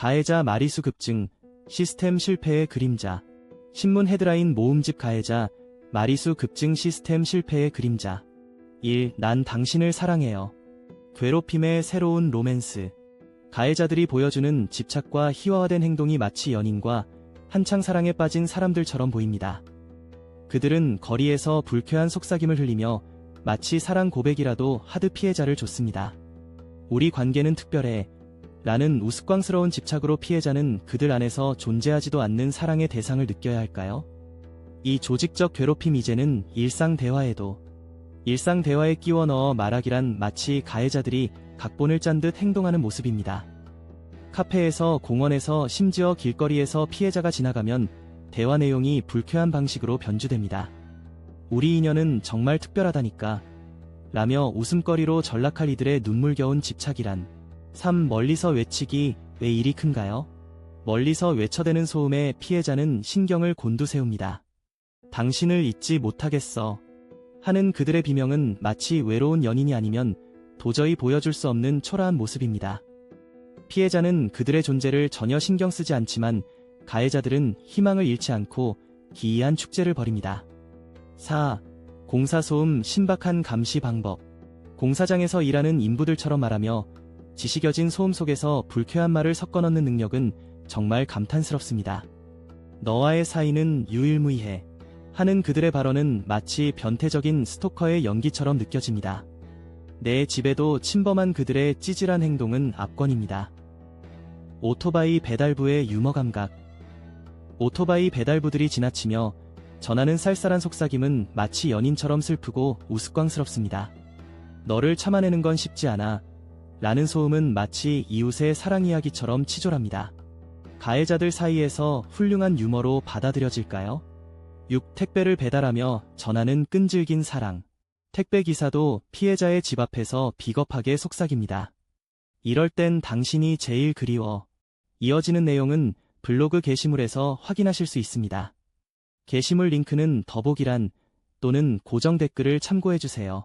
가해자 마리수 급증, 시스템 실패의 그림자. 신문 헤드라인 모음집 가해자, 마리수 급증 시스템 실패의 그림자. 1. 난 당신을 사랑해요. 괴롭힘의 새로운 로맨스. 가해자들이 보여주는 집착과 희화화된 행동이 마치 연인과 한창 사랑에 빠진 사람들처럼 보입니다. 그들은 거리에서 불쾌한 속삭임을 흘리며 마치 사랑 고백이라도 하드 피해자를 줬습니다. 우리 관계는 특별해. 라는 우스꽝스러운 집착으로 피해자는 그들 안에서 존재하지도 않는 사랑의 대상을 느껴야 할까요? 이 조직적 괴롭힘 이제는 일상 대화에도 일상 대화에 끼워 넣어 말하기란 마치 가해자들이 각본을 짠 듯 행동하는 모습입니다. 카페에서 공원에서 심지어 길거리에서 피해자가 지나가면 대화 내용이 불쾌한 방식으로 변주됩니다. 우리 인연은 정말 특별하다니까. 라며 웃음거리로 전락할 이들의 눈물겨운 집착이란 3. 멀리서 외치기 왜 일이 큰가요? 멀리서 외쳐대는 소음에 피해자는 신경을 곤두세웁니다. 당신을 잊지 못하겠어. 하는 그들의 비명은 마치 외로운 연인이 아니면 도저히 보여줄 수 없는 초라한 모습입니다. 피해자는 그들의 존재를 전혀 신경 쓰지 않지만 가해자들은 희망을 잃지 않고 기이한 축제를 벌입니다. 4. 공사소음 신박한 감시 방법. 공사장에서 일하는 인부들처럼 말하며 지식여진 소음 속에서 불쾌한 말을 섞어 넣는 능력은 정말 감탄스럽습니다. 너와의 사이는 유일무이해. 하는 그들의 발언은 마치 변태적인 스토커의 연기처럼 느껴집니다. 내 집에도 침범한 그들의 찌질한 행동은 압권입니다. 오토바이 배달부의 유머 감각. 오토바이 배달부들이 지나치며 전하는 쌀쌀한 속삭임은 마치 연인처럼 슬프고 우스꽝스럽습니다. 너를 참아내는 건 쉽지 않아. 라는 소음은 마치 이웃의 사랑 이야기처럼 치졸합니다. 가해자들 사이에서 훌륭한 유머로 받아들여질까요? 6. 택배를 배달하며 전하는 끈질긴 사랑. 택배 기사도 피해자의 집 앞에서 비겁하게 속삭입니다. 이럴 땐 당신이 제일 그리워. 이어지는 내용은 블로그 게시물에서 확인하실 수 있습니다. 게시물 링크는 더보기란 또는 고정 댓글을 참고해주세요.